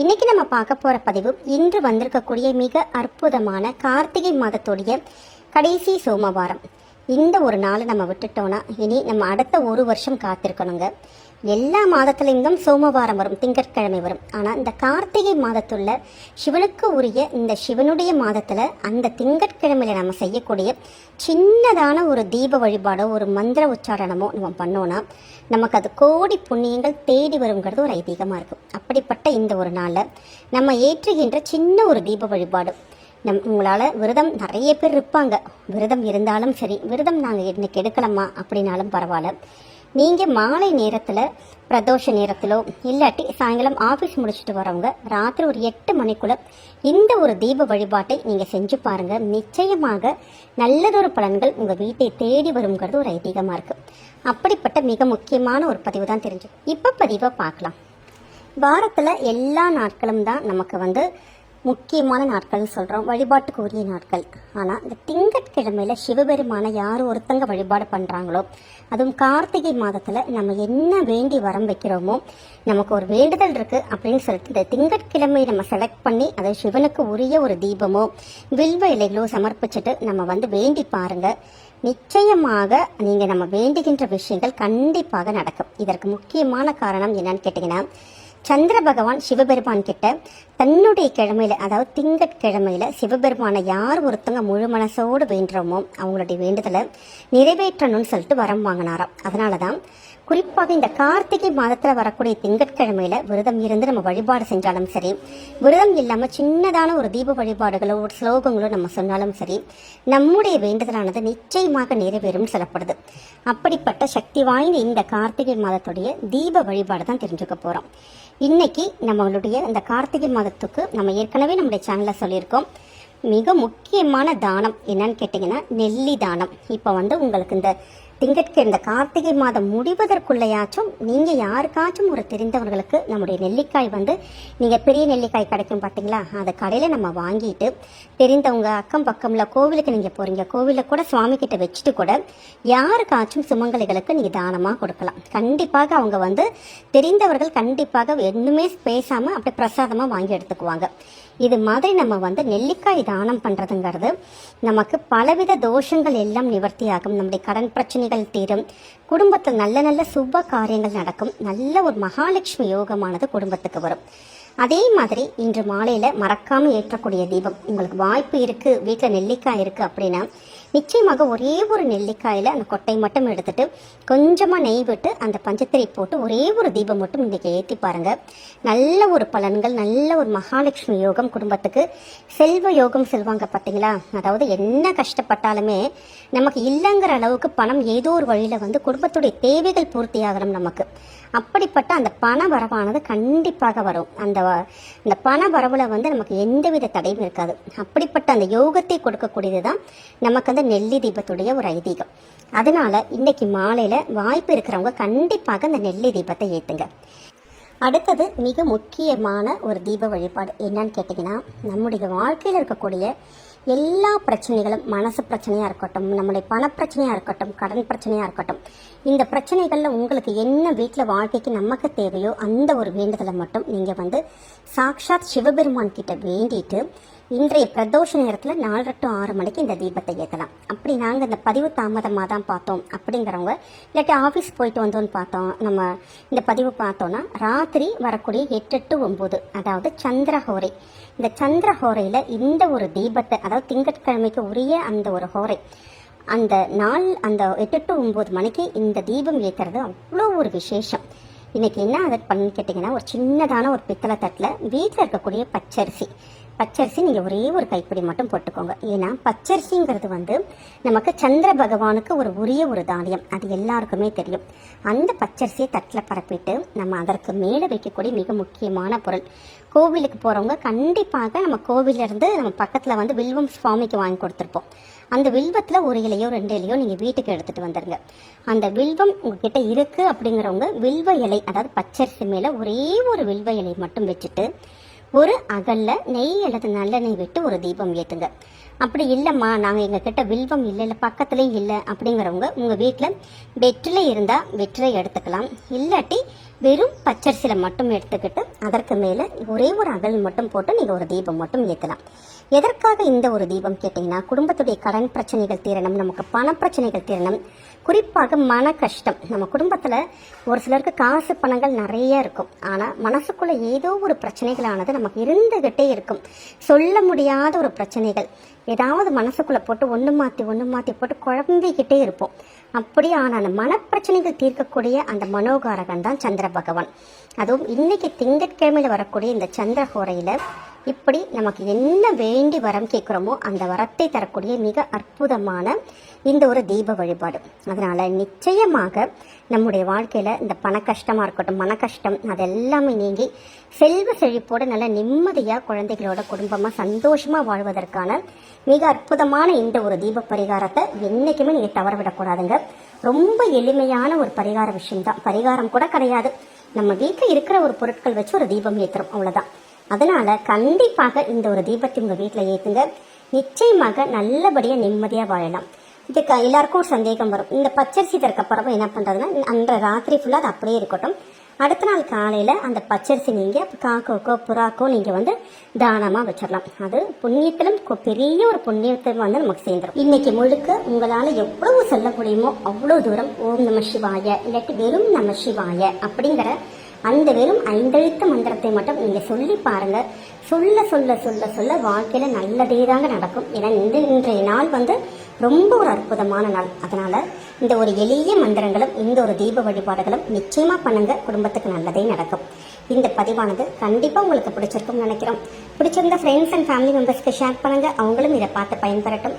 இன்னைக்கு நம்ம பார்க்க போற பதிவு இன்று வந்திருக்கக்கூடிய மிக அற்புதமான கார்த்திகை மாதத்துடைய கடைசி சோமவாரம். இந்த ஒரு நாளை நம்ம விட்டுட்டோம்னா இனி நம்ம அடுத்த ஒரு வருஷம் காத்திருக்கணுங்க. எல்லா மாதத்துலேயும் தான் சோமவாரம் வரும் திங்கட்கிழமை வரும். ஆனால் இந்த கார்த்திகை மாதத்துள்ள சிவனுக்கு உரிய இந்த சிவனுடைய மாதத்தில் அந்த திங்கட்கிழமையில் நம்ம செய்யக்கூடிய சின்னதான ஒரு தீப வழிபாடோ ஒரு மந்திர உச்சாரணமோ நம்ம பண்ணோன்னா நமக்கு அது கோடி புண்ணியங்கள் தேடி வருங்கிறது ஒரு ஐதீகமாக இருக்கும். அப்படிப்பட்ட இந்த ஒரு நாளில் நம்ம ஏற்றுகின்ற சின்ன ஒரு தீப வழிபாடு. நம் உங்களால் விரதம் நிறைய பேர் இருப்பாங்க. விரதம் இருந்தாலும் சரி விரதம் நாங்கள் இன்னைக்கு எடுக்கலாமா அப்படின்னாலும் பரவாயில்ல. நீங்கள் மாலை நேரத்தில் பிரதோஷ நேரத்திலோ இல்லாட்டி சாயங்காலம் ஆஃபீஸ் முடிச்சுட்டு வரவங்க ராத்திரி ஒரு எட்டு மணிக்குள்ளே இந்த ஒரு தீப வழிபாட்டை நீங்கள் செஞ்சு பாருங்கள் நிச்சயமாக நல்லதொரு பலன்கள் உங்கள் வீட்டை தேடி வருங்கிறது ஒரு ஐதீகமாக இருக்குது அப்படிப்பட்ட மிக முக்கியமான ஒரு பதிவு தான் தெரிஞ்சு இப்போ பதிவை பார்க்கலாம். வாரத்தில் எல்லா நாட்களும் தான் நமக்கு வந்து முக்கியமான நாட்கள்னு சொல்கிறோம் வழிபாட்டுக்கு உரிய நாட்கள். ஆனால் இந்த திங்கட்கிழமையில் சிவபெருமானை யார் ஒருத்தங்க வழிபாடு பண்ணுறாங்களோ அதுவும் கார்த்திகை மாதத்தில் நம்ம என்ன வேண்டி வரம் வைக்கிறோமோ நமக்கு ஒரு வேண்டுதல் இருக்குது அப்படின்னு சொல்லிட்டு இந்த திங்கட்கிழமை நம்ம செலக்ட் பண்ணி அதை சிவனுக்கு உரிய ஒரு தீபமோ வில்வ இலைகளோ சமர்ப்பிச்சுட்டு நம்ம வந்து வேண்டி பாருங்க. நிச்சயமாக நீங்கள் நம்ம வேண்டுகின்ற விஷயங்கள் கண்டிப்பாக நடக்கும். இதற்கு முக்கியமான காரணம் என்னன்னு கேட்டிங்கன்னா சந்திர பகவான் சிவபெருமான் கிட்ட தன்னுடைய கிழமையில அதாவது திங்கட்கிழமையில சிவபெருமானை யார் ஒருத்தங்க முழு மனசோடு வேண்டுறோமோ அவங்களுடைய வேண்டுதலை நிறைவேற்றணும்னு சொல்லிட்டு வரம் வாங்கினாராம். அதனால தான் குறிப்பாக இந்த கார்த்திகை மாதத்தில் வரக்கூடிய திங்கட்கிழமையில விரதம் இருந்து நம்ம வழிபாடு செஞ்சாலும் சரி விரதம் இல்லாம சின்னதான ஒரு தீப வழிபாடுகளோ ஒரு ஸ்லோகங்களோ நம்ம சொன்னாலும் சரி நம்முடைய வேண்டுதலானது நிச்சயமாக நிறைவேறும் சொல்லப்படுது. அப்படிப்பட்ட சக்தி வாய்ந்த இந்த கார்த்திகை மாதத்துடைய தீப வழிபாடு தான் தெரிஞ்சுக்க போறோம். இன்னைக்கு நம்மளுடைய இந்த கார்த்திகை மாதத்துக்கு நம்ம ஏற்கனவே நம்முடைய சேனல்ல சொல்லியிருக்கோம். மிக முக்கியமான தானம் என்னன்னு கேட்டிங்கன்னா நெல்லி தானம். இப்போ வந்து உங்களுக்கு இந்த திங்கட்கிழந்த கார்த்திகை மாதம் முடிவதற்குள்ளையாச்சும் நீங்கள் யாருக்காச்சும் ஒரு தெரிந்தவர்களுக்கு நம்முடைய நெல்லிக்காய் வந்து நீங்கள் பெரிய நெல்லிக்காய் கிடைக்கும் பார்த்தீங்களா அதை கடையில் நம்ம வாங்கிட்டு தெரிந்தவங்க அக்கம் பக்கமில் கோவிலுக்கு நீங்கள் போகிறீங்க கோவிலில் கூட சுவாமி கிட்ட வச்சுட்டு கூட யாருக்காச்சும் சுமங்கலிகளுக்கு நீங்கள் தானமாக கொடுக்கலாம். கண்டிப்பாக அவங்க வந்து தெரிந்தவர்கள் கண்டிப்பாக எதுவுமே பேசாமல் அப்படியே பிரசாதமாக வாங்கி எடுத்துக்குவாங்க. இது மாதிரி நம்ம வந்து நெல்லிக்காய் தானம் பண்ணுறதுங்கிறது நமக்கு பலவித தோஷங்கள் எல்லாம் நிவர்த்தியாகும். நம்முடைய கடன் பிரச்சனைகள் தீரும். குடும்பத்தில் நல்ல நல்ல சுப காரியங்கள் நடக்கும். நல்ல ஒரு மகாலட்சுமி யோகமானது குடும்பத்துக்கு வரும். அதே மாதிரி இன்று மாலையில் மறக்காமல் ஏற்றக்கூடிய தீபம். உங்களுக்கு வாய்ப்பு இருக்குது வீட்டில் நெல்லிக்காய் இருக்குது அப்படின்னா நிச்சயமாக ஒரே ஒரு நெல்லிக்காயில் அந்த கொட்டை மட்டும் எடுத்துட்டு கொஞ்சமாக நெய் விட்டு அந்த பஞ்சத்திரை போட்டு ஒரே ஒரு தீபம் மட்டும் இன்றைக்கி ஏற்றி பாருங்கள் நல்ல ஒரு பலன்கள் நல்ல ஒரு மகாலட்சுமி யோகம் குடும்பத்துக்கு. செல்வ யோகம் செல்வாங்க பார்த்தீங்களா அதாவது என்ன கஷ்டப்பட்டாலுமே நமக்கு இல்லைங்கிற அளவுக்கு பணம் ஏதோ ஒரு வழியில் வந்து குடும்பத்துடைய தேவைகள் பூர்த்தி ஆகணும் நமக்கு. அப்படிப்பட்ட அந்த பண வரவானது கண்டிப்பாக வரும். அந்த இந்த அந்த பண வரவுல வந்து நமக்கு எந்தவித தடையும் இருக்காது. அப்படிப்பட்ட அந்த யோகத்தை கொடுக்கக்கூடியது தான் நமக்கு அந்த நெல்லி தீபத்துடைய ஒரு ஐதீகம். அதனால இன்னைக்கு மாலையில வாய்ப்பு இருக்கிறவங்க கண்டிப்பாக அந்த நெல்லி தீபத்தை ஏத்துங்க. அடுத்தது மிக முக்கியமான ஒரு தீப வழிபாடு என்னன்னு கேட்டிங்கன்னா நம்முடைய வாழ்க்கையில் இருக்கக்கூடிய எல்லா பிரச்சனைகளும் மனசு பிரச்சனையாக இருக்கட்டும் நம்முடைய பணப்பிரச்சனையாக இருக்கட்டும் கடன் பிரச்சனையாக இருக்கட்டும் இந்த பிரச்சனைகளில் உங்களுக்கு என்ன வீட்டில் வாழ்க்கைக்கு நமக்கு தேவையோ அந்த ஒரு வேண்டுதலை மட்டும் நீங்கள் வந்து சாக்ஷாத் சிவபெருமான் கிட்ட வேண்டிட்டு இன்றைய பிரதோஷ நேரத்தில் நாலு டு ஆறு மணிக்கு இந்த தீபத்தை ஏற்றலாம் அப்படி நாங்கள் இந்த பதிவு தாமதமாக தான் பார்த்தோம் அப்படிங்கிறவங்க இல்லாட்டி ஆஃபீஸ் போயிட்டு வந்தோன்னு பார்த்தோம் நம்ம இந்த பதிவு பார்த்தோன்னா ராத்திரி வரக்கூடிய எட்டு டு ஒம்பது அதாவது சந்திரஹோரை இந்த சந்திரஹோரையில் இந்த ஒரு தீபத்தை அதாவது திங்கட்கிழமைக்கு உரிய அந்த ஒரு ஹோரை அந்த நாள் அந்த எட்டு டு ஒம்பது மணிக்கு இந்த தீபம் ஏற்றுறது அவ்வளோ ஒரு விசேஷம். இன்னைக்கு என்ன அதை பண்ணி கேட்டிங்கன்னா ஒரு சின்னதான ஒரு பித்தளை தட்டில் வீட்டில் இருக்கக்கூடிய பச்சரிசி. பச்சரிசி நீங்கள் ஒரே ஒரு கைப்பிடி மட்டும் போட்டுக்கோங்க. ஏன்னா பச்சரிசிங்கிறது வந்து நமக்கு சந்திர பகவானுக்கு ஒரு உரிய ஒரு தானியம். அது எல்லாருக்குமே தெரியும். அந்த பச்சரிசியை தட்டில் பரப்பிட்டு நம்ம அதற்கு மேலே வைக்கக்கூடிய மிக முக்கியமான பொருள். கோவிலுக்கு போகிறவங்க கண்டிப்பாக நம்ம கோவிலிருந்து நம்ம பக்கத்தில் வந்து வில்வம் சுவாமிக்கு வாங்கி கொடுத்துருப்போம். அந்த வில்வத்தில் ஒரு இலையோ ரெண்டு இலையோ நீங்கள் வீட்டுக்கு எடுத்துகிட்டு வந்துடுங்க அந்த வில்வம் உங்ககிட்ட இருக்குது அப்படிங்கிறவங்க வில்வ இலை அதாவது பச்சரிசி மேலே ஒரே ஒரு வில்வ இலை மட்டும் வச்சுட்டு ஒரு அகல்ல நெய் அல்லது நல்லெண்ணெய் விட்டு ஒரு தீபம் ஏற்றுங்க அப்படி இல்லைம்மா நாங்கள் எங்ககிட்ட வில்வம் இல்லை இல்லை பக்கத்துலேயும் இல்லை அப்படிங்கிறவங்க உங்கள் வீட்டில் வெற்றிலை இருந்தால் வெற்றிலை எடுத்துக்கலாம். இல்லாட்டி வெறும் பச்சரிசியில் மட்டும் எடுத்துக்கிட்டு அதற்கு மேலே ஒரே ஒரு அகல் மட்டும் போட்டு நீங்கள் ஒரு தீபம் மட்டும் ஏற்றலாம் எதற்காக இந்த ஒரு தீபம் கேட்டிங்கன்னா குடும்பத்துடைய கடன் பிரச்சனைகள் தீரணும் நமக்கு பண பிரச்சனைகள் தீரணும். குறிப்பாக மன கஷ்டம். நம்ம குடும்பத்தில் ஒரு சிலருக்கு காசு பணங்கள் நிறைய இருக்கும். ஆனால் மனசுக்குள்ளே ஏதோ ஒரு பிரச்சனைகளானது நமக்கு இருந்துகிட்டே இருக்கும். சொல்ல முடியாத ஒரு பிரச்சனைகள். ஏதாவது மனசுக்குள்ளே போட்டு ஒன்று மாற்றி ஒன்று மாற்றி போட்டு குழம்பிக்கிட்டே இருப்போம். அப்படி ஆனால் அந்த மனப்பிரச்சனைகள் தீர்க்கக்கூடிய அந்த மனோகாரகன் தான் சந்திர பகவான். அதுவும் இன்னைக்கு திங்கட்கிழமையில் வரக்கூடிய இந்த சந்திர ஹோரையில் இப்படி நமக்கு என்ன வேண்டி வரம் கேட்குறோமோ அந்த வரத்தை தரக்கூடிய மிக அற்புதமான இந்த ஒரு தீப வழிபாடு. அதனால் நிச்சயமாக நம்முடைய வாழ்க்கையில் இந்த பண கஷ்டமாக இருக்கட்டும் மன கஷ்டம் அது எல்லாமே நீங்கி செல்வ செழிப்போடு நல்ல நிம்மதியாக குழந்தைகளோட குடும்பமாக சந்தோஷமாக வாழ்வதற்கான மிக அற்புதமான இந்த ஒரு தீப பரிகாரத்தை என்றைக்குமே நீங்கள் தவற விடக்கூடாதுங்க ரொம்ப எளிமையான ஒரு பரிகார விஷயம்தான். பரிகாரம் கூட கிடையாது. நம்ம வீட்டில் இருக்கிற ஒரு பொருட்கள் வச்சு ஒரு தீபம் ஏற்றுறோம் அவ்வளோதான் அதனால் கண்டிப்பாக இந்த ஒரு தீபத்தை உங்கள் வீட்டில் ஏற்றுங்க நிச்சயமாக நல்லபடியாக நிம்மதியாக வாழலாம். இதுக்கு எல்லாருக்கும் ஒரு சந்தேகம் வரும். இந்த பச்சரிசி தரக்க என்ன பண்ணுறதுன்னா அன்ற ராத்திரி ஃபுல்லாக அது அப்படியே இருக்கட்டும். அடுத்த நாள் காலையில் அந்த பச்சரிசி நீங்கள் காக்கோக்கோ புறாக்கோ நீங்கள் வந்து தானமாக வச்சிடலாம் அது புண்ணியத்திலும் பெரிய ஒரு புண்ணியத்தை வந்து நமக்கு சேர்ந்துடும் இன்னைக்கு முழுக்க உங்களால் எவ்வளவு சொல்ல முடியுமோ அவ்வளோ தூரம் ஓம் நம சிவாய இல்லாட்டி வெறும் நம சிவாய அப்படிங்கிற அந்த வெறும் ஐந்தெழுத்து மந்திரத்தை மட்டும் நீங்கள் சொல்லி பாருங்கள் சொல்ல சொல்ல சொல்ல சொல்ல வாழ்க்கையில் நல்லதே தாங்க நடக்கும். ஏன்னா இந்த இன்றைய நாள் வந்து ரொம்ப ஒரு அற்புதமான நாள். அதனால் இந்த ஒரு எளிய மந்திரங்களும் இந்த ஒரு தீப வழிபாடுகளும் நிச்சயமாக பண்ணுங்கள் குடும்பத்துக்கு நல்லதே நடக்கும். இந்த பதிவானது கண்டிப்பாக உங்களுக்கு பிடிச்சிருக்கும்னு நினைக்கிறோம். பிடிச்சிருந்த ஃப்ரெண்ட்ஸ் அண்ட் ஃபேமிலி மெம்பர்ஸ்க்கு ஷேர் பண்ணுங்க. அவங்களும் இதை பார்த்து பயன்பெறட்டும்.